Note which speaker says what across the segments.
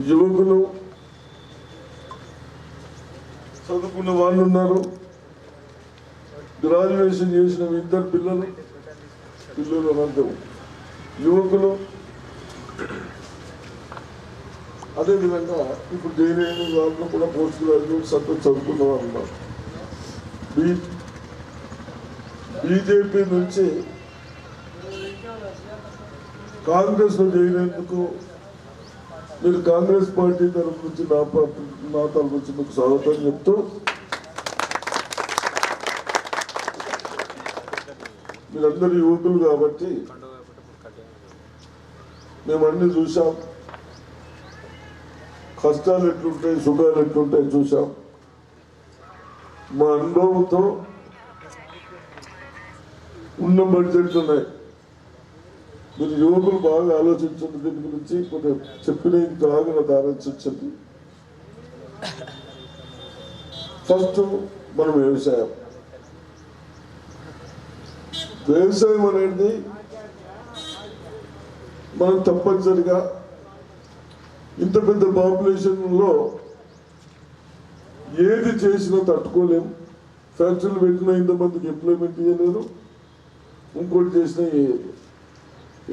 Speaker 1: యువకులు చదువుకున్న వాళ్ళు ఉన్నారు గ్రాడ్యుయేషన్ చేసిన ఇద్దరు పిల్లలు పిల్లలు అనంతరం యువకులు. అదేవిధంగా ఇప్పుడు జైన్ వాళ్ళు కూడా పోస్ట్ గ్రాడ్యుయేట్ సత్తా చదువుకున్న వాళ్ళు ఉన్నారు బీ- బీజేపీ నుంచి కాంగ్రెస్లో చేరినందుకు మీరు కాంగ్రెస్ పార్టీ తరఫు నుంచి నా పార్టీ నా తరఫు నుంచి మీకు స్వాగతం చెప్తూ మీరందరూ యువకులు కాబట్టి మేము అన్ని చూసాం కష్టాలు ఎట్లుంటాయి సుఖాలు ఎట్లుంటాయి చూసాం మా అనుభవంతో ఉన్న బడ్జెట్లు ఉన్నాయి. మీరు యువకులు బాగా ఆలోచించండి దీని గురించి కొంచెం చెప్పిన జాగ్రత్త ఆలోచించండి ఫస్ట్ మనం వ్యవసాయం. వ్యవసాయం అనేది మనం తప్పనిసరిగా ఇంత పెద్ద పాపులేషన్లో ఏది చేసినా తట్టుకోలేం. ఫ్యాక్టరీలు పెట్టినా ఇంతమందికి ఎంప్లాయ్మెంట్ ఇవ్వలేరు ఇంకోటి చేసినా వేయరు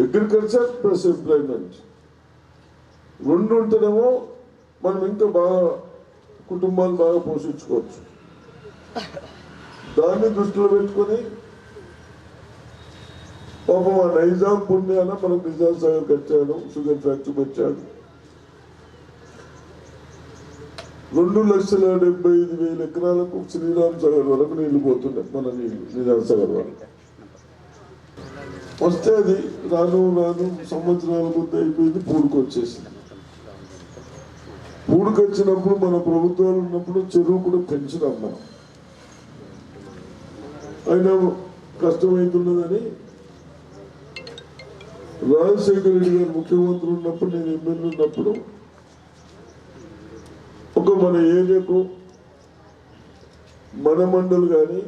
Speaker 1: అగ్రికల్చర్ ప్లస్ ఎంప్లాయ్మెంట్ రెండు ఉంటేనేమో మనం ఇంకా బాగా కుటుంబాలు బాగా పోషించుకోవచ్చు. దాన్ని దృష్టిలో పెట్టుకొని పాపం ఆ నైజాం పుణ్యాన మనం నిజాం సాగర్ కట్టాడు షుగర్ ఫ్యాక్టరీ పెట్టాడు. రెండు లక్షల డెబ్బై ఐదు వేల ఎకరాలకు శ్రీరామ్ సాగర్ వరకు నీళ్ళు పోతున్నాయి మన నీళ్ళు నిజాం సాగర్ వరకు. వస్తే అది రాను రాను సంవత్సరాల ముందు అయిపోయింది పూడుకొచ్చేసింది. పూడుకొచ్చినప్పుడు మన ప్రభుత్వాలు ఉన్నప్పుడు చెరువు కూడా పెంచినాం మనం. అయినా కష్టమవుతున్నదని రాజశేఖర రెడ్డి గారు ముఖ్యమంత్రి ఉన్నప్పుడు నేను ఎమ్మెల్యే ఉన్నప్పుడు ఒక మన ఏరియాకు మన మండలి కానీ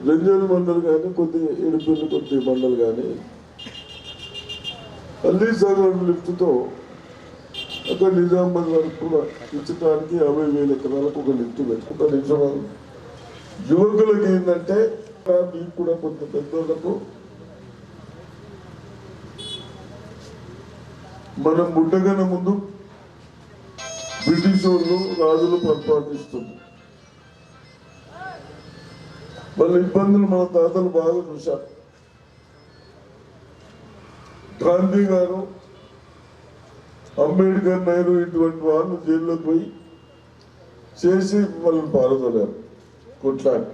Speaker 1: రంజాన్ మండలి కానీ కొద్ది ఏడుపల్లి కొద్ది మండలి కానీ అల్లీ సాగర్ లిఫ్ట్తో ఒక నిజామాబాద్ వరకు కూడా ఇచ్చడానికి యాభై వేల ఎకరాలకు ఒక లిఫ్ట్ పెట్టుకుంటారు నిజామాబాద్. యువకులకి ఏంటంటే మీకు కూడా కొంత పెద్దోళ్ళకు మనం ముట్టగన ముందు బ్రిటిష్ వాళ్ళు రాజులు పరిపాలిస్తుంది వాళ్ళ ఇబ్బందులు మన తాతలు బాగా చూశారు. గాంధీ గారు అంబేద్కర్ నెహ్రూ ఇటువంటి వాళ్ళు జైల్లోకి పోయి చేసి వాళ్ళని పాల్గొన్నారు కొట్లాడి.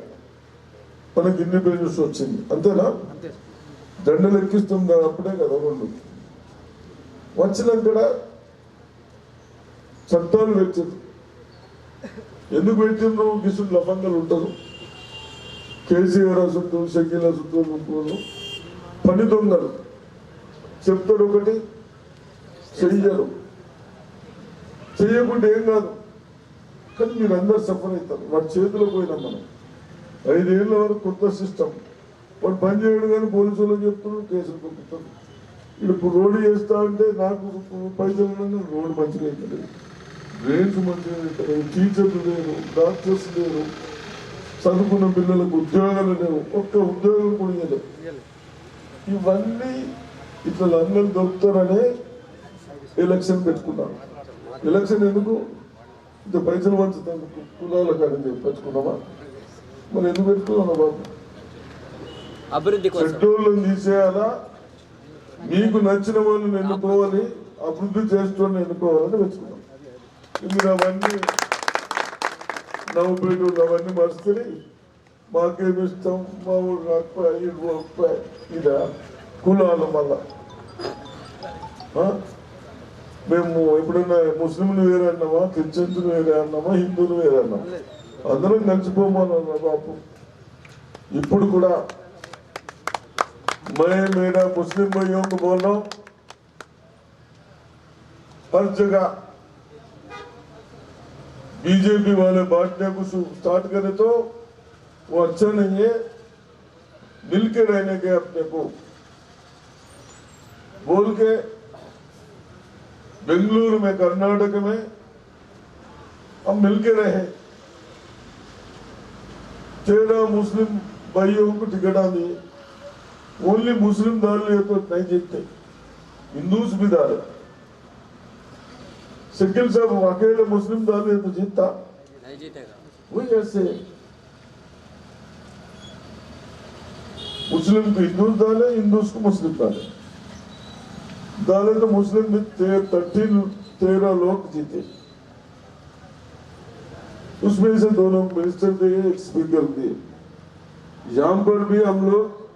Speaker 1: మనకి ఇండిపెండెన్స్ వచ్చింది. అంతేనా? దండలు ఎక్కిస్తుంది? అప్పుడే కదా రెండు వచ్చినాక చట్టాలు పెట్టింది ఎందుకు పెట్టిండ్రు గిసుడు లభంగాలు ఉంటారు. కేసీఆర్ అసలు షకీల్ అసలు పని దొంగలు. చెప్తారు ఒకటి చెయ్యరు. చెయ్యకుండా ఏం కాదు. కానీ మీరు అందరు సఫర్ అవుతారు. వాడి చేతిలో పోయినాం మనం. ఐదేళ్ళ వరకు కొత్త సిస్టమ్. వాడు పని చేయడు కానీ పోలీసు వాళ్ళకి చెప్తున్నాడు కేసులు పంపుతారు ఇప్పుడు రోడ్డు చేస్తా అంటే నాకు పైసలు రోడ్డు మంచిగా అవుతుంది డ్రైన్స్ మంచిగా అవుతుంది టీచర్లు లేరు డాక్టర్స్ లేరు. చదువుకున్న పిల్లలకు ఉద్యోగాలు లేవు. ఒక్క ఉద్యోగం కూడా ఇవన్నీ ఇట్లా అందరూ దొరుకుతారనే ఎలక్షన్ పెట్టుకున్నాం ఎలక్షన్ ఎందుకు? ఇంత పైసలు పంచుతాను కులాల కాడని పెట్టుకున్నామా మరి ఎందుకు పెట్టుకున్నాను బాబు?
Speaker 2: అభివృద్ధి
Speaker 1: పెట్రోళ్ళని తీసేయాలా? మీకు నచ్చిన వాళ్ళని ఎన్నుకోవాలి అభివృద్ధి చేస్తున్న ఎన్నుకోవాలని పెట్టుకున్నాం. మీరు అవన్నీ నవ్వుపేటూరు అవన్నీ మరుస్తుంది మాకేమి ఇష్టం మా ఊరు రాకపోయా ఇటు పోకపోయా ఇదా కులాలు మళ్ళా ఆ? మేము ఎప్పుడైనా ముస్లింలు వేరే అన్నామా క్రిస్టియన్స్లు వేరే అన్నామా హిందువులు వేరే అన్నామా అందరం కలిసిపోమన్నా బాబు ఇప్పుడు కూడా मैं मेरा मुस्लिम भाइयों को बोल रहा हूं हर जगह बीजेपी वाले बांटने को स्टार्ट करे तो वो अच्छा नहीं है। मिल के रहने के अपने को। बोल के बेंगलुरु में, कर्नाटक में हम मिलके रहे। तेरह मुस्लिम भाइयों को टिकट दिए ओनली मुस्लिम डाले तो नहीं जीतते। हिंदूस भी डाले शकील साहब अकेले मुस्लिम डाले तो जीतता
Speaker 2: नहीं जीतेगा।
Speaker 1: वही ऐसे। मुस्लिम को हिंदू डाले हिंदूस को मुस्लिम डाले डाले तो मुस्लिम में ते, थर्टीन तेरह लोग जीते। उसमें से दोनों मिनिस्टर दिए एक स्पीकर दिए यहाँ पर भी हम लोग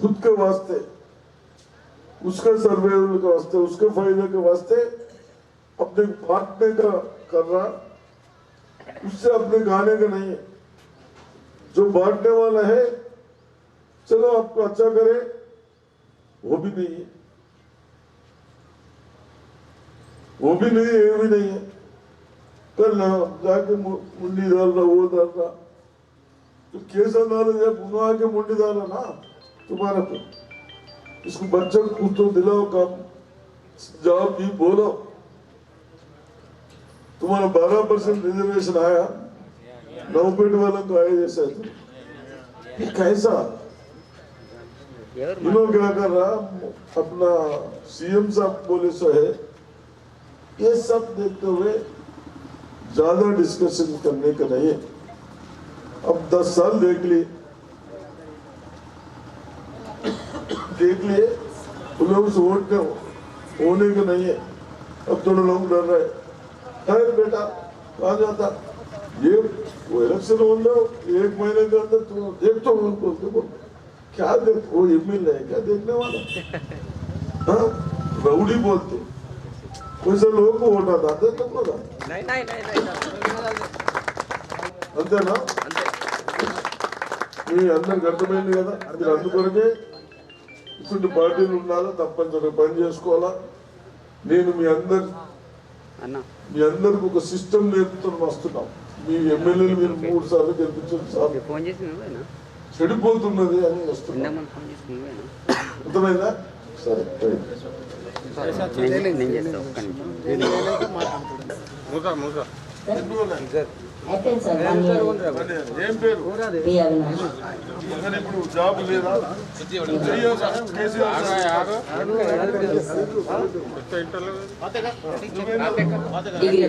Speaker 1: खुद के वास्ते उसके सर्वेल के वास्ते उसके फ़ायदे के वास्ते अपने बांटने का कर रहा, उससे अपने गाने का नहीं। है जो बांटने वाला है, चलो आपको अच्छा करे, वो भी नहीं है। वो भी नहीं है भी नहीं है। कल ना, जाके मुंडी डाल रहा, वो डाल रहा। तो कैसा डाल जब उन्होंने आके मुंडी डाला ना, तुम्हारा पे इसको बच्चों को तो दिलाओ, काम। जवाब दी बोलो। तुम्हारा बारह परसेंट रिजर्वेशन आया। नौपेट वालों को आया जैसा तो। ये कैसा? इन्होंने क्या कर रहा? अपना सीएम साहब बोले सो है। ये सब देखते हुए ज़्यादा डिस्कशन करने का नहीं है अब दस साल देख लिए। देख लिए उन लोग से वोट का होने का नहीं है। अब थोड़े लोग डर रहे है। बेटा कहा जाता ये वो इलेक्शन हो लो एक महीने के अंदर तुम देख तो उनको देखो क्या देख वो एमएलए है क्या देखने वाला हाँ रउडी बोलते वैसे लोगों को वोट आता है तुमको ना
Speaker 2: नहीं नहीं नहीं नहीं
Speaker 1: అంతేనా మీ అందరికి అర్థమైంది కదా మీరు అందుకొరకే ఇటువంటి పార్టీలు ఉండాలా తప్పనిసరిగా పని చేసుకోవాలా నేను మీ అందరి
Speaker 2: అన్న
Speaker 1: మీ అందరికి ఒక సిస్టమ్ నేర్పుతాను వస్తున్నాం మీ ఎమ్మెల్యేలు మీరు మూడు సార్లు గెలిపించారు సార్. చెడిపోతున్నది అని వస్తున్నాం. అర్థమైందా? సరే రైట్.
Speaker 3: అయిపోయింది
Speaker 1: sir one
Speaker 3: year P
Speaker 1: Avinash ఇప్పుడు జాబ్ లేదా.
Speaker 3: Degree?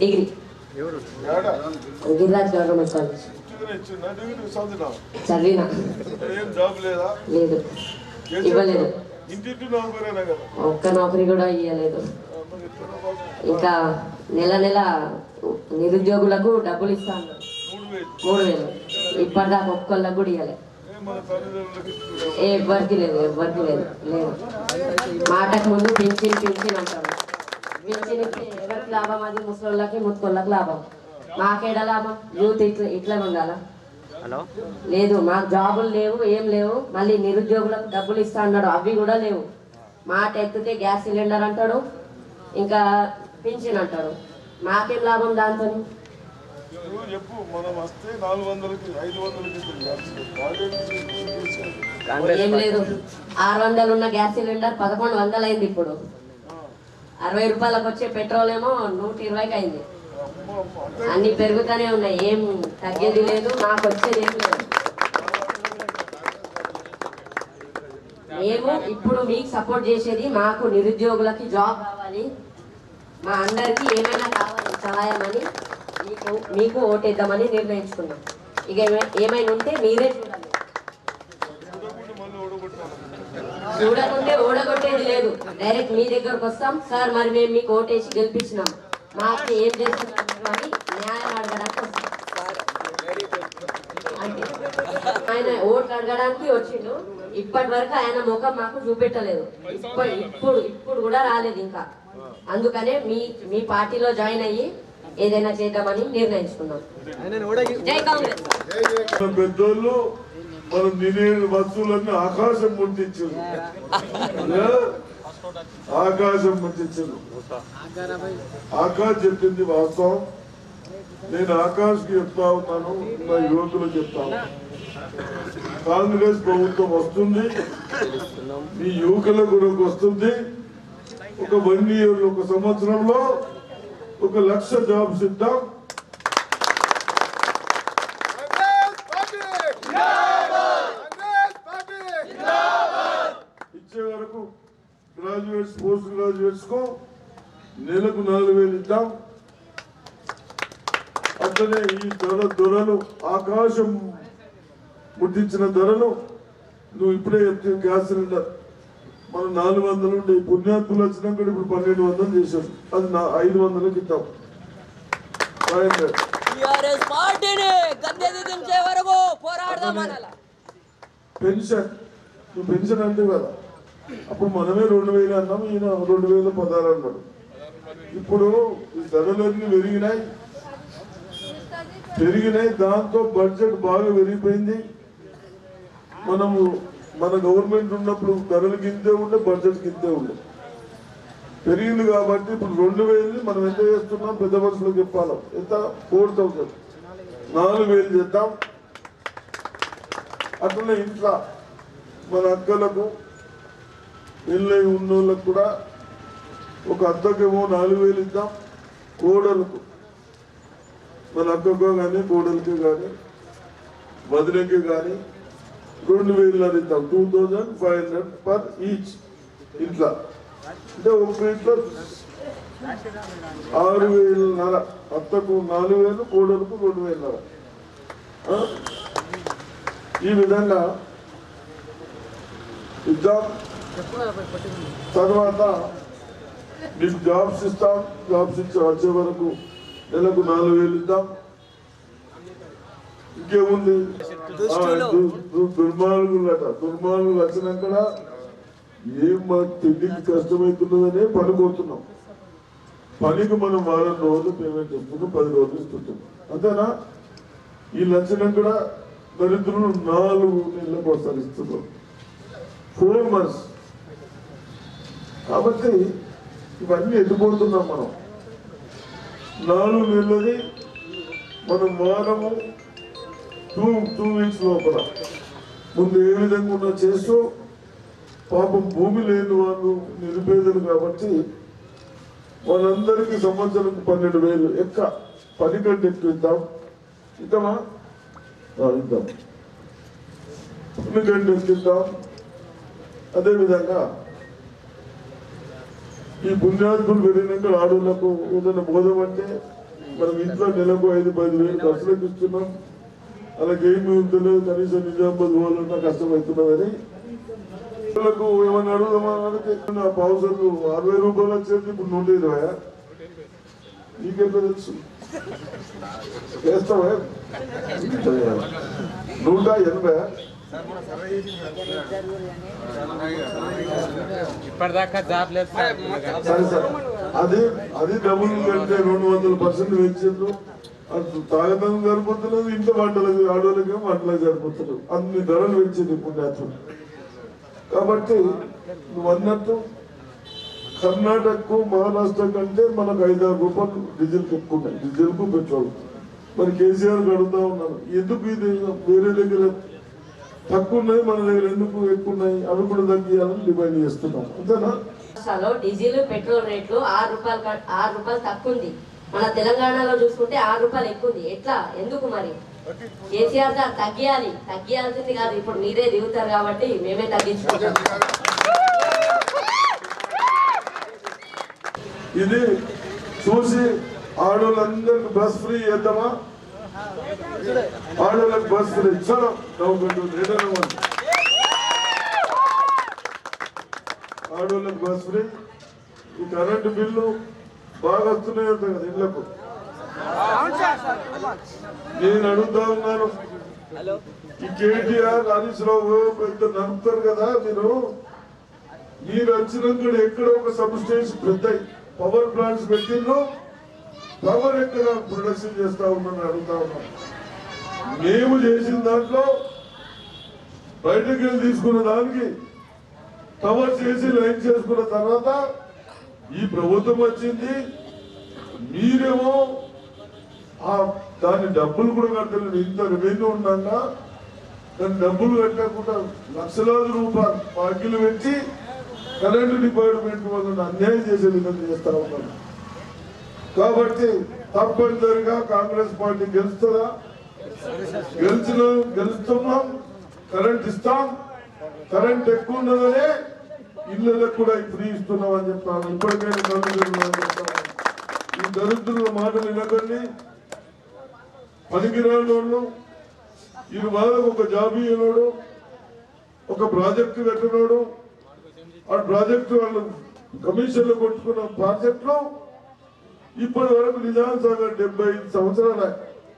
Speaker 1: Degree? Giriraj government college?
Speaker 3: చదివిన
Speaker 1: లేదా?
Speaker 3: ఇవ్వలేదు. ఒక్క నౌకరీ కూడా ఇవ్వలేదు? ఇంకా నెల నెల నిరుద్యోగులకు డబ్బులు ఇస్తా అన్నారు
Speaker 1: మూడు వేలు.
Speaker 3: ఇప్పటిదాకా ఒక్కళ్ళకు కూడా?
Speaker 1: ఏ
Speaker 3: ఎవ్వరికి లేదు ఎవ్వరికి లేదు లేదు. మాటకు ముందు పింఛన్ పింఛన్ అంటారు. పింఛన్ ఇస్తే ఎవరికి లాభం? అది ముసలోళ్ళకి ముత్తుకోళ్ళకి లాభం. మాకేడ లాభం? యూత్ ఇట్లా ఇట్లా ఉండాలా?
Speaker 2: హలో?
Speaker 3: లేదు మాకు జాబులు లేవు ఏం లేవు. మళ్ళీ నిరుద్యోగులకు డబ్బులు ఇస్తా అన్నాడు అవి కూడా లేవు. మాట ఎత్తితే గ్యాస్ సిలిండర్ అంటాడు ఇంకా పింఛన్ అంటాడు. మాకేం లాభం దాంతో
Speaker 1: నువ్వు చెప్పు మనం వస్తే నాలుగు వందలకి ఐదు వందలకి ఇస్తుంది గ్యాస్. వాళ్ళేం చేశారు?
Speaker 2: కాంగ్రెస్
Speaker 3: ఏం లేదు. ఆరు వందలు ఉన్న గ్యాస్ సిలిండర్ పదకొండు వందలు అయింది ఇప్పుడు అరవై రూపాయలకు వచ్చే పెట్రోల్ ఏమో నూట ఇరవైకి అయింది. అన్ని పెరుగుతూనే ఉన్నాయి. ఏం తగ్గేది లేదు మాకు వచ్చేది ఏం లేదు. మేము ఇప్పుడు మీకు సపోర్ట్ చేసేది మాకు నిరుద్యోగులకి జాబ్ కావాలి మా అందరికీ ఏమైనా కావాలి సహాయం అని మీకు మీకు ఓటేద్దామని నిర్ణయించుకున్నాం. ఇక ఏమై- ఏమైనా ఉంటే మీరే చూడాలి చూడకుంటే ఓడగొట్టేది లేదు. డైరెక్ట్ మీ దగ్గరకు వస్తాం. సార్ మరి మేము మీకు ఓటేసి గెలిపించినాం. మాకు ఏం చేస్తున్నారు అని న్యాయం అడగడానికి వస్తాం. ఆయన ఓట్లు అడగడానికి వచ్చిండు. ఇప్పటి వరకు ఆయన ముఖం మాకు చూపెట్టలేదు. ఇప్పుడు ఇప్పుడు కూడా రాలేదు ఇంకా. అందుకనే మీ మీ పార్టీలో జాయిన్ అయ్యి ఏదైనా చేద్దామని నిర్ణయించుకున్నాం. జై కాంగ్రెస్.
Speaker 1: మన పెద్దోళ్ళు మనం వస్తువులన్నీ ఆకాశం ముట్టించారు? ఆకాశం ముట్టించారు ఆకాశ్ చెప్పింది వాస్తవం. నేను ఆకాష్కి చెప్తా ఉన్నాను నా యువకులకు చెప్తాను కాంగ్రెస్ ప్రభుత్వం వస్తుంది మీ యువకుల గురకు వస్తుంది. ఒక వన్ ఇయర్ ఒక సంవత్సరంలో ఒక లక్ష జాబ్స్ ఇద్దాం ఇచ్చే వరకు గ్రాడ్యుయేట్స్ పోస్ట్ గ్రాడ్యుయేట్స్కు నెలకు నాలుగు వేలు ఇద్దాం. అట్లనే ఈ ధర ధరలు ఆకాశం ముట్టించిన ధరలు నువ్వు ఇప్పుడే చెప్తే గ్యాస్ సిలిండర్ మనం నాలుగు వందలు ఉండే పుణ్యాత్ములు వచ్చినాక ఇప్పుడు పన్నెండు వందలు చేశారు. అది నా ఐదు వందలకి ఇద్దాం పెన్షన్. నువ్వు పెన్షన్ అంటే కదా. అప్పుడు మనమే రెండు వేలు అన్నాం ఈయన రెండు వేల పదహారు అన్నాడు. ఇప్పుడు ఈ ధరలన్నీ పెరిగినాయి. పెరిగినాయి దాంతో బడ్జెట్ బాగా పెరిగిపోయింది. మనము మన గవర్నమెంట్ ఉన్నప్పుడు ధరలు గింతే ఉండే బడ్జెట్ గింతే ఉండే. పెరిగింది కాబట్టి ఇప్పుడు రెండు వేలు మనం ఎంత చేస్తున్నాం? పెద్ద మనుషులకు చెప్పాలి? ఎంత? ఫోర్ థౌసండ్ నాలుగు వేలు చేద్దాం. అట్లనే ఇంట్లో మన అక్కలకు ఇళ్ళై ఉన్నోళ్ళకు కూడా ఒక అద్దకేమో నాలుగు వేలు ఇద్దాం. కోడలకు. మన అక్కకో కానీ కోడలకి కానీ వదినకి కానీ రెండు వేలు ఇద్దాం. Two thousand five hundred per each ఇంట్లో. అంటే ఒక ఇంట్లో ఆరు వేలున్నర అత్తకు నాలుగు వేలు కోడలకు రెండు వేలున్నర ఆ? ఈ విధంగా ఇద్దాం తర్వాత మీకు జాబ్స్ ఇస్తాం. జాబ్స్ ఇచ్చి వచ్చే వరకు నెలకు నాలుగు వేలు ఇద్దాం. ఇంకేముంది? దుర్మార్గులట. దుర్మార్గులు వచ్చినాక ఏం మా తిండికి కష్టమవుతున్నదనే పనుకోతున్నాం పనికి మనం వారం రోజులు పేమెంట్ ఇస్తున్నాం పది రోజులు ఇస్తుంటాం అంతేనా? ఈ లక్షణం కూడా దరిద్రులు నాలుగు నెలలకు ఒకసారి ఇస్తున్నారు. ఫోర్ మంత్స్ కాబట్టి ఇవన్నీ ఎత్తుపోతున్నాం మనం. నాలుగు నెలలది మనం వారము టూ టూ వీక్స్ లోపల. ముందు ఏ విధంగా ఉన్నా చేస్తూ పాపం భూమి లేని వాళ్ళు నిరుపేదలు కాబట్టి వాళ్ళందరికీ సంవత్సరం పన్నెండు వేలు. ఎక్క? పని కంటే ఎక్కువ ఇద్దాం. ఇద్దామా? ఇద్దాం. పని కంటే ఎక్కువ ఇద్దాం. అదేవిధంగా ఈ పుణ్యాత్ములు పెరిగినాక ఆడవులకు ఏదైనా బోధం అంటే మనం ఇంట్లో నెలకు ఐదు పది వేలు ఖర్చులకు ఇస్తున్నాం అలాగే ఉంటలేదు కనీసం నిజామాబాద్ పోవాలన్నా కష్టమవుతున్నదని పిల్లలకు ఏమన్నా అడుగుదామా అడిగితే అరవై రూపాయలు వచ్చేది ఇప్పుడు నూట ఇరవై. నీకెట్లా తెలుసు? చేస్తావా నూట ఎనభై.
Speaker 4: ఇప్పటిదాకా జాబ్ లేదు సార్.
Speaker 1: సరే సార్. అది అది డబుల్ కంటే రెండు వందల పర్సెంట్ పెంచారు అది తాగడం సరిపోతున్నది ఇంట్లో వంటలకు ఆడవాళ్ళకి వంటలకు సరిపోతున్నారు అన్ని ధరలు పెంచింది పుణ్యాత్ములు కాబట్టి నువ్వు అన్నట్టు కర్ణాటకకు మహారాష్ట్ర కంటే మనకు ఐదారు రూపాయలు డీజిల్కి ఎక్కువ ఉన్నాయి డీజిల్కు పెట్రోల్. మరి కేసీఆర్ అడుగుతా ఉన్నారు. ఎందుకు ఇది వేరే దగ్గర తక్కువ ఉన్నాయి మన దగ్గర ఎందుకు ఎక్కువ ఉన్నాయి అవి కూడా తగ్గియాలని డిమాండ్ చేస్తున్నాం. అంతేనా?
Speaker 3: రాష్ట్రాల్లో డీజిల్ పెట్రోల్ రేట్లు ఆరు రూపాయలు ఆరు రూపాయలు తక్కువ ఉంది మన తెలంగాణలో చూసుకుంటే ఆరు రూపాయలు ఎక్కువ ఉంది ఎట్లా? ఎందుకు మరి? కేసీఆర్ గారు తగ్గియాలి. తగ్గియాల్సింది కాదు. ఇప్పుడు మీరే దిగుతారు కాబట్టి మేమే తగ్గించుకుంటాం.
Speaker 1: ఇది చూసి ఆడవాళ్ళందరికి బస్ ఫ్రీ చేద్దామా? ఆడవాళ్ళకి బస్ ఫ్రీ. చలో. Government return bus free. ఈ కరెంటు బిల్లు బాగా వస్తున్నాయి అంట కదా ఇళ్ళకు. నేను అడుగుతా ఉన్నాను. ఈ కేటీఆర్ హరీష్ రావు పెద్ద నడుపుతారు కదా మీరు. మీరు వచ్చినాక ఎక్కడ ఒక సబ్ స్టేషన్ పెద్ద పవర్ ప్లాంట్స్ పెట్టిండ్రు. పవర్ ఎక్కడ ప్రొడక్షన్ చేస్తా ఉన్నాను అడుగుతా ఉన్నాను. మేము చేసిన దాంట్లో బయటకు వెళ్ళి తీసుకున్న దానికి కవర్ చేసి లైన్ చేసుకున్న తర్వాత ఈ ప్రభుత్వం వచ్చింది. మీరేమో ఆ దాని డబ్బులు కూడా కట్టలేదు. ఇంత రెవెన్యూ ఉండగా దాని డబ్బులు కట్టకుండా లక్షలాది రూపాయలు బాకీలు పెట్టి కరెంటు డిపార్ట్మెంట్ వాళ్ళని అన్యాయం చేసే విధంగా చేస్తా ఉన్నారు. కాబట్టి తప్పనిసరిగా కాంగ్రెస్ పార్టీ గెలుస్తుందా? గెలిచిన గెలుస్తున్నాం. కరెంట్ ఇస్తాం. కరెంట్ ఎక్కువ ఉన్నదనే ఇళ్ళలకు కూడా ఫ్రీ ఇస్తున్నామని చెప్తాను. ఇప్పటికైనా అని చెప్తాను. ఈ దరిద్రుల మాటలు వినకండి పనికిరాని వాళ్ళు ఈ వాళ్ళకు ఒక జాబ్ ఇవ్వనోడు ఒక ప్రాజెక్టు కట్టినోడు ఆ ప్రాజెక్టు వాళ్ళు కమిషన్లు కొట్టుకున్న ప్రాజెక్టులో ఇప్పటి వరకు నిజాం సాగర్ డెబ్బై ఐదు సంవత్సరాల.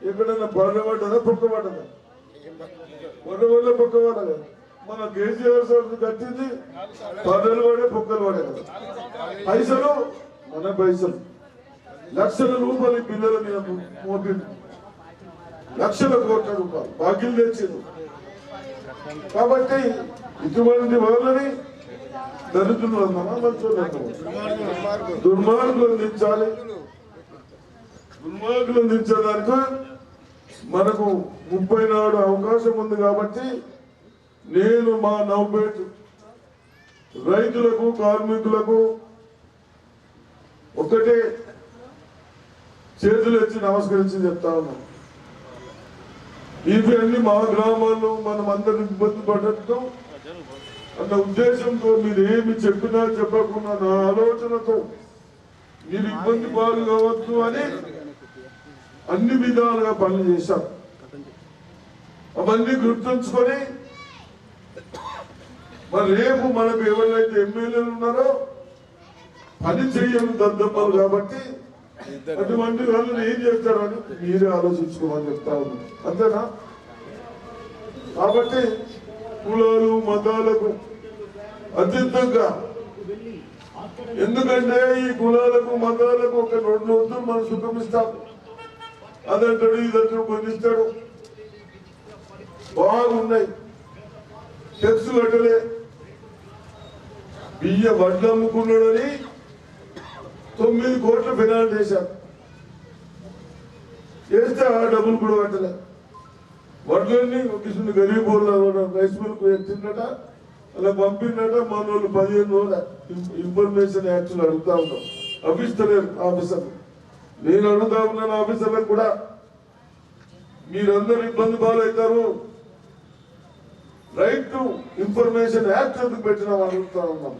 Speaker 1: ఎక్కడైనా పడబడ్డదా పొక్కబడ్డదా పొడవల్ల పొక్కబడ్డదా మన కేసీఆర్ సార్ కట్టింది పదలు పడే పొక్కలు పడే. పైసలు మన పైసలు. లక్షల రూపాయలు పిల్లల మీద మోపింది లక్షల కోట్ల రూపాయలు బాకీలు తెచ్చింది కాబట్టి ఇటువంటి వాళ్ళని దరిద్రులు అన్నామా మంచోళ్ళు అన్నామా దుర్మార్గులు అందించాలి. దుర్మార్గులు అందించడానికి మనకు ముప్పై నాడు అవకాశం ఉంది కాబట్టి నేను మా నవ్పేట రైతులకు కార్మికులకు ఒకటే చేతులు ఎత్తి నమస్కరించి చెప్తా ఉన్నాను. ఇవి మా గ్రామాల్లో మనం అందరం ఇబ్బంది పడటం అన్న ఉద్దేశంతో మీరు ఏమి చెప్పినా చెప్పకుండా నా ఆలోచనతో మీరు ఇబ్బంది పాలు కావద్దు అని అన్ని విధాలుగా పనులు చేశాం అవన్నీ గుర్తుంచుకొని మరి రేపు మనకు ఎవరైతే ఎమ్మెల్యేలు ఉన్నారో పని చేయని దద్దమ్మలు కాబట్టి అటువంటి వాళ్ళు ఏం చేస్తారని మీరే ఆలోచించుకోమని చెప్తా ఉన్నారు అంతేనా? కాబట్టి కులాలు మతాలకు అతీతంగా ఎందుకంటే ఈ కులాలకు మతాలకు ఒక రెండు రోజులు మనం సుఖమిస్తాం అదంటాడు ఇదంటాడు బంధిస్తాడు బాగున్నాయి. టెక్స్ కట్టలే. బియ్య వడ్లు అమ్ముకున్నాడని తొమ్మిది కోట్లు పెనాల్టీ చేశారు. చేస్తే ఆ డబ్బులు కూడా కట్టలే వడ్లన్నీ కిషన్ గరీబ్ రైస్ మిల్క్ తిన్నట? అలా పంపిందట మన వాళ్ళు పదిహేను రోజుల ఇన్ఫర్మేషన్ యాక్చువల్ అడుగుతా ఉన్నాం. అభిస్తలేరు ఆఫీసర్ నేను అడుగుతా ఉన్నాను ఆఫీసర్లకు కూడా. మీరందరూ ఇబ్బంది పాలవుతారు. రైట్ టు ఇన్ఫర్మేషన్ యాక్ట్ ఎందుకు పెట్టినా అడుగుతా ఉన్నాం.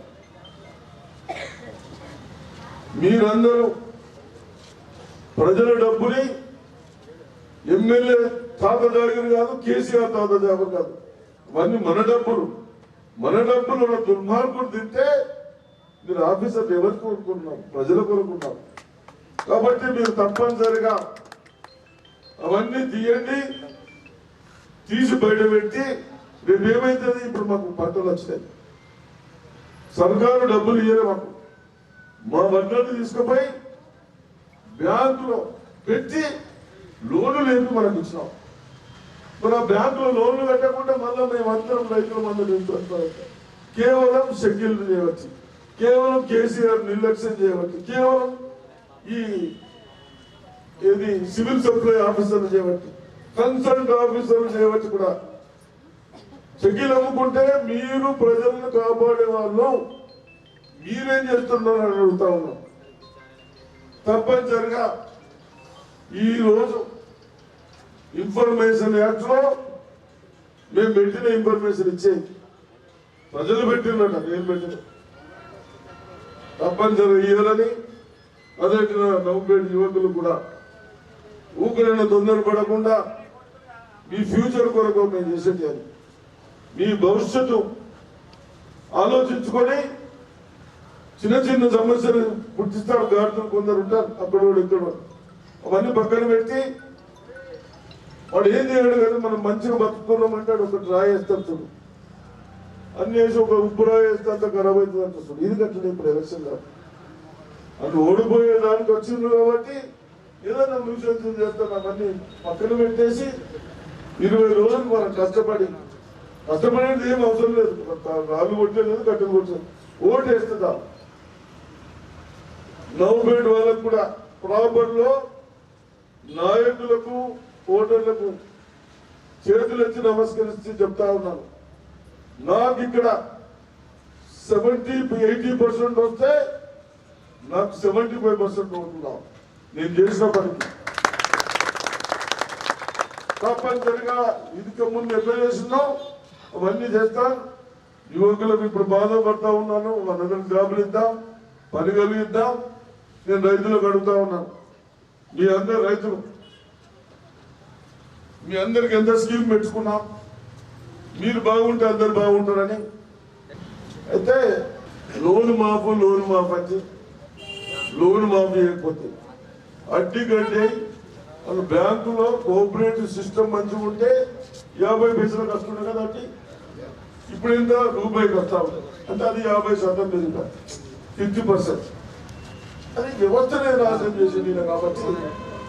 Speaker 1: మీరందరూ ప్రజల డబ్బుని ఎమ్మెల్యే తాత జాగిరి కాదు కేసీఆర్ తాత జాగరు కాదు. అవన్నీ మన డబ్బులు. మన డబ్బులు ఉన్న దుర్మార్గులు తింటే మీరు ఆఫీసర్ ఎవరు కోరుకున్నారు ప్రజల కోరుకున్నారు కాబట్టి మీరు తప్పనిసరిగా అవన్నీ తీయండి తీసి బయట పెట్టి రేపు ఏమైతుంది? ఇప్పుడు మాకు పంటలు వచ్చినాయి. సర్కారు డబ్బులు ఇయ్యలే మాకు. మా వడ్లను తీసుకుపోయి బ్యాంకులో పెట్టి లోన్లు లేదు మనకు ఇచ్చినాం. మన బ్యాంకులో లోన్లు కట్టకుండా మళ్ళీ మేము అందరం రైతుల మంది కేవలం షెడ్యూల్ చేయవచ్చు. కేవలం కేసీఆర్ నిర్లక్ష్యం చేయవచ్చు. కేవలం ఈ ఇది సివిల్ సప్లై ఆఫీసర్లు చేయవచ్చు. కన్సల్ట్ ఆఫీసర్లు చేయవచ్చు కూడా. చెక్కిలు అమ్ముకుంటే మీరు ప్రజలను కాపాడే వాళ్ళు. మీరేం చేస్తున్నారు అని అడుగుతా ఉన్నాం. తప్పనిసరిగా ఈరోజు ఇన్ఫర్మేషన్ యాక్ట్లో మేము పెట్టిన ఇన్ఫర్మేషన్ ఇచ్చే ప్రజలు పెట్టినట నేను పెట్టిన. తప్పనిసరిగా ఇయ్యాలని అదే నవ్వుపేట యువకులు కూడా ఊరికిలైన తొందర పడకుండా మీ ఫ్యూచర్ కొరకు మేము చేసేది మీ భవిష్యత్తు ఆలోచించుకొని చిన్న చిన్న సమస్యలు గుర్తిస్తారు గాడుతులు కొందరు ఉంటారు అక్కడ వాడు ఇక్కడ అవన్నీ పక్కన పెట్టి వాడు ఏం చేయడు కదా మనం మంచిగా బతుకుతున్నాం అంటాడు ఒకటి రాయేస్తాడు చూడు. అన్ని వేసి ఒక ఉప్పు రాయేస్తే అంత ఖరాబ్ అవుతుంది అంట చూడు. ఇది కట్టడం ఇప్పుడు ఎలక్షన్ కాదు. అది ఓడిపోయే దానికి వచ్చింది కాబట్టి ఏదైనా మ్యూచువల్ చేస్తాను అవన్నీ పక్కన పెట్టేసి ఇరవై రోజులు మనం కష్టపడి కష్టపడేది ఏం అవసరం లేదు. రాళ్ళు కొట్టలేదు కట్టెలు కొట్టలేదు. ఓటు వేస్తుందా నవ్వుబేడు వాళ్ళకు కూడా ప్రాపర్లో నాయకులకు ఓటర్లకు చేతులు ఎత్తి నమస్కరించి చెప్తా ఉన్నాను. నాకు ఇక్కడ సెవెంటీ ఎయిటీ పర్సెంట్ వస్తే నాకు సెవెంటీ ఫైవ్ పర్సెంట్ ఉంటున్నాం నేను చేసిన పనికి. తప్పనిసరిగా ఇదిక ముందు ఎట్లా చేస్తున్నాం అవన్నీ చేస్తాను యువకులకు ఇప్పుడు బాధపడతా ఉన్నాను వాళ్ళందరూ జాబులు ఇద్దాం పని కలిగిద్దాం. నేను రైతులకు అడుగుతా ఉన్నాను. మీ అందరు రైతులు. మీ అందరికి ఎంత స్కీమ్ పెట్టుకున్నాం మీరు బాగుంటే అందరు బాగుంటారని. అయితే లోన్ మాఫ్ లోన్ మాఫ్ అంటే లోన్ మాఫ్ చేయకపోతే అడ్డీ కట్టి వాళ్ళు బ్యాంకులో కోఆపరేటివ్ సిస్టమ్ మంచిగా ఉంటే యాభై పైసలు కష్టం కదా అట్టి ఇప్పుడు ఎంత రూపాయి కష్టాలు అంటే అది యాభై శాతం పెరుగుతా ఫిఫ్టీ పర్సెంట్. అది వ్యవస్థనే నాశనం చేసింది కాబట్టి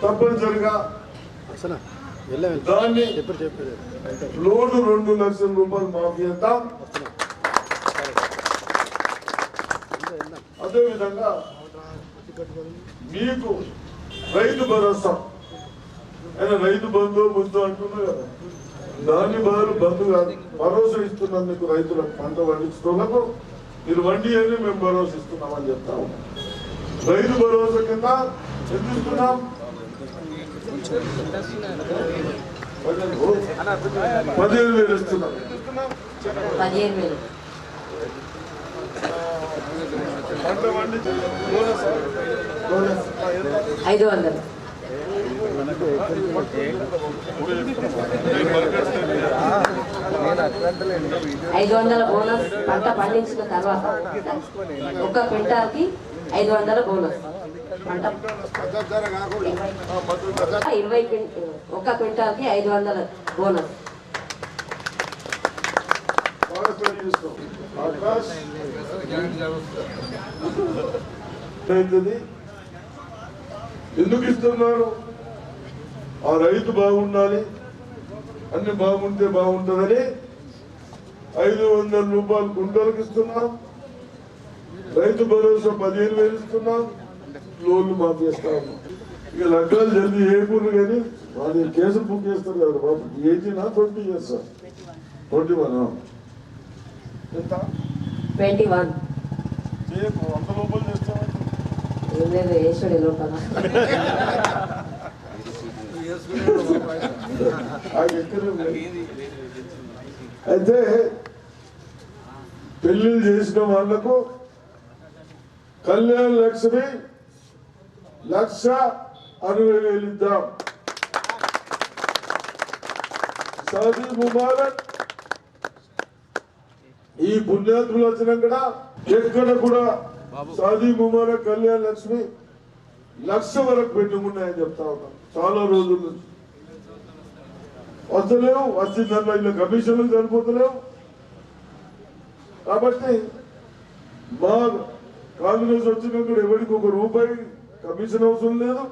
Speaker 1: తప్పనిసరిగా దాన్ని లోను రెండు లక్షల రూపాయలు మాఫీ చేద్దాం. అదే విధంగా మీకు రైతు భరోసా. ఆయన రైతు బంధు ముద్దు అంటున్నారు కదా. దాని బదులు బంధు కాదు భరోసా ఇస్తున్నాం మీకు రైతులకు పంట పండించుకోలకు మీరు వండి అని మేము భరోసా ఇస్తున్నామని చెప్తా ఉన్నాం. రైతు భరోసా కింద ఎంత పదిహేను వేలు ఇస్తున్నాం.
Speaker 3: ఐదు వందలు. ఐదు వందల బోనస్ పంట పండించిన తర్వాత ఒక్క క్వింటాల్కి ఐదు వందల బోనస్. ఇరవై ఒక క్వింటాల్కి ఐదు వందల బోనస్.
Speaker 1: ఎందుకు ఇస్తున్నారు? ఆ రైతు బాగుండాలి అన్ని బాగుంటే బాగుంటుందని ఐదు వందల రూపాయలు గుంటలకు ఇస్తున్నాం రైతు భరోసా పదిహేను వేలు ఇస్తున్నాం లోన్లు మాఫీ ఉన్నాం ఇక లగ్గాలు జల్దీ ఏ పూలు కానీ వాళ్ళు కేసులు బుక్ చేస్తారు కదా బాబు ఎయిటీనా twenty years. Sir twenty one ఎంత?
Speaker 3: ట్వంటీ
Speaker 1: లోపల? అయితే పెళ్ళిళ్ళు చేసిన వాళ్ళకు కళ్యాణ లక్ష్మి లక్ష అరవై వేలు ఇద్దాం. షాదీ ముబారక్. ఈ పుణ్యాత్ములు వచ్చినాక ఎక్కడ కూడా షాదీ ముబారక్ కళ్యాణ లక్ష్మి లక్ష వరకు పెట్టుకున్నాయని చెప్తా ఉన్నాం. చాలా రోజుల నుంచి. వస్తలేవు వచ్చిందన్న ఇలా కమిషన్లు సరిపోతలేవు. కాబట్టి మా కాంగ్రెస్ వచ్చినప్పుడు ఎవరికి ఒక రూపాయి కమిషన్ అవసరం లేదు?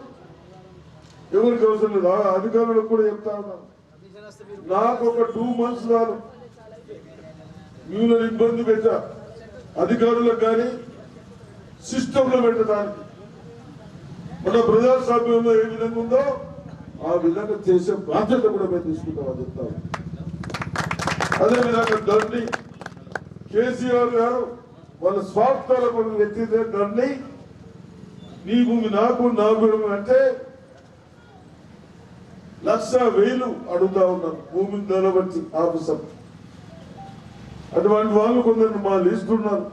Speaker 1: ఎవరికి అవసరం లేదు? అధికారులకు కూడా చెప్తా ఉన్నాను నాకు ఒక టూ మంత్స్ చాలు. మీరు ఇబ్బంది పెట్టా. అధికారులకు కానీ సిస్టంలో పెట్టడానికి. మన ప్రజాస్వామ్యంలో ఏ విధంగా ఉందో ఆ విధంగా చేసే బాధ్యత కూడా మేము తీసుకుంటామని చెప్తాము అదే విధంగా కేసీఆర్ గారు వాళ్ళ స్వార్థాల కొరకు దండి నీ భూమి నాకు నా భూమి అంటే లక్ష వేలు అడుగుతా ఉన్నాను భూమిని నిలబట్టి ఆఫీసర్. అటువంటి వాళ్ళు కొందరు మా లిస్ట్ ఉన్నారు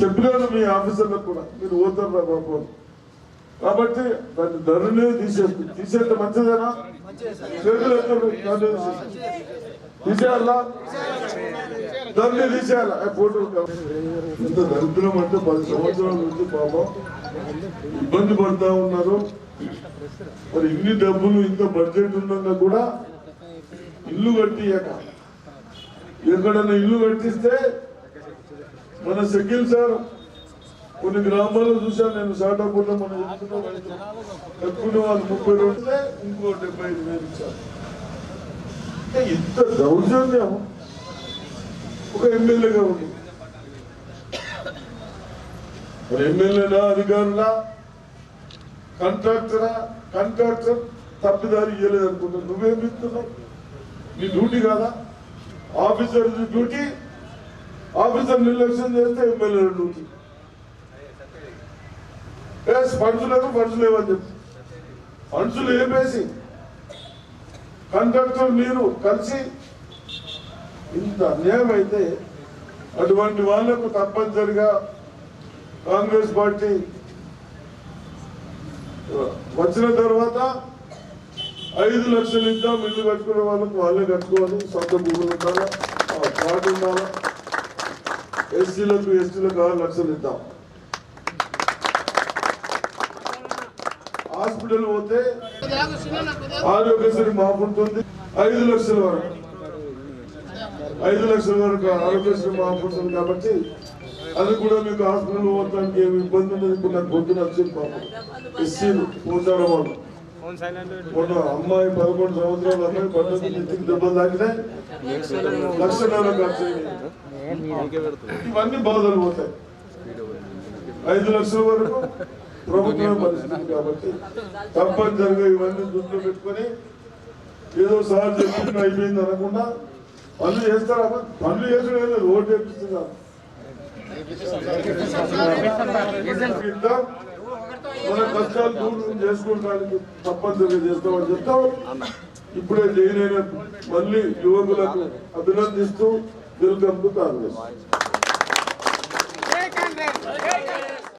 Speaker 1: చెప్పినాను మీ ఆఫీసర్లకు కూడా. మీరు పోతారు రా బాబు. కాబట్టి దాన్ని ధరనే తీసేస్తుంది తీసేస్తే మంచిదేనా? చేతులు ఎత్తరు. తీసేయాలా? దాన్ని తీసేయాలా? ఫోటో? ఇంత దరిద్రం అంటే పది సంవత్సరాల నుంచి పాపం ఇబ్బంది పడతా ఉన్నారు. మరి ఇన్ని డబ్బులు ఇంత బడ్జెట్ ఉండగా కూడా ఇల్లు కట్టియక ఎక్కడన్నా ఇల్లు కట్టిస్తే మన సెకిల్ సార్ కొన్ని గ్రామాల్లో చూశాను నేను షాటాపూర్లో మనం కట్టుకునే వాళ్ళు ముప్పై రోజులే ఇంకో డెబ్బై ఐదు వేలు ఇచ్చారు. ఇంత దౌర్జన్యం. ఒక ఎమ్మెల్యేగా ఉంది. మరి ఎమ్మెల్యేనా అధికారులా కాంట్రాక్టరా కాంట్రాక్టర్ తప్పిదారి ఇయ్యలేదు అనుకుంటా నువ్వేం ఇస్తున్నావు నీ డ్యూటీ కాదా? ఆఫీసర్ డ్యూటీ ఆఫీసర్ నిర్లక్ష్యం చేస్తే ఎమ్మెల్యే డ్యూటీ. ఎస్ ఫండ్స్ లేవు ఫండ్స్ లేవు అని చెప్పి. ఫండ్స్ లేపేసి కండక్టర్ మీరు కలిసి ఇంత అన్యాయం అయితే అటువంటి వాళ్ళకు తప్పనిసరిగా కాంగ్రెస్ పార్టీ వచ్చిన తర్వాత ఐదు లక్షలు ఇద్దాం ఇల్లు కట్టుకునే వాళ్ళకు వాళ్ళే కట్టుకోవాలి సొంత భూములు ఉండాలా కార్డు ఉండాలా? ఎస్సీలకు ఎస్టీలకు ఆరు లక్షలు ఇద్దాం. హాస్పిటల్ పోతే ఆరోగ్యశ్రీ మాపు ఉంటుంది ఐదు లక్షల వరకు. ఐదు లక్షల వరకు ఆరోగ్యశ్రీ మాపు కాబట్టి అది కూడా మీకు హాస్పిటల్ పోవడానికి ఏమి ఇబ్బంది ఉండదు. ఇప్పుడు నాకు పొద్దున వచ్చింది పాపం. ఎస్సీలు పోతారు వాళ్ళు. మొన్న అమ్మాయి పదకొండు సంవత్సరాల అమ్మాయి పన్నెండు నెత్తికి దెబ్బలు తాకినాయి లక్షణాలు ఖర్చు ఇవన్నీ బాధలు పోతాయి. ఐదు లక్షల వరకు ప్రభుత్వం పరిస్థితి కాబట్టి తప్పనిసరిగా ఇవన్నీ దృష్టిలో పెట్టుకొని ఏదో సార్ చెప్పింది అయిపోయింది అనకుండా పనులు చేస్తారా? పనులు చేసుడు ఏదో రోడ్డు వేపిస్తున్నారు మన కష్టాలు దూరం చేసుకోవడానికి తప్పనిసరిగా చేస్తామని చెప్తాం. ఇప్పుడే చేయలేని మళ్ళీ యువకులకు అభినందిస్తూ వెల్కమ్ టు కాంగ్రెస్.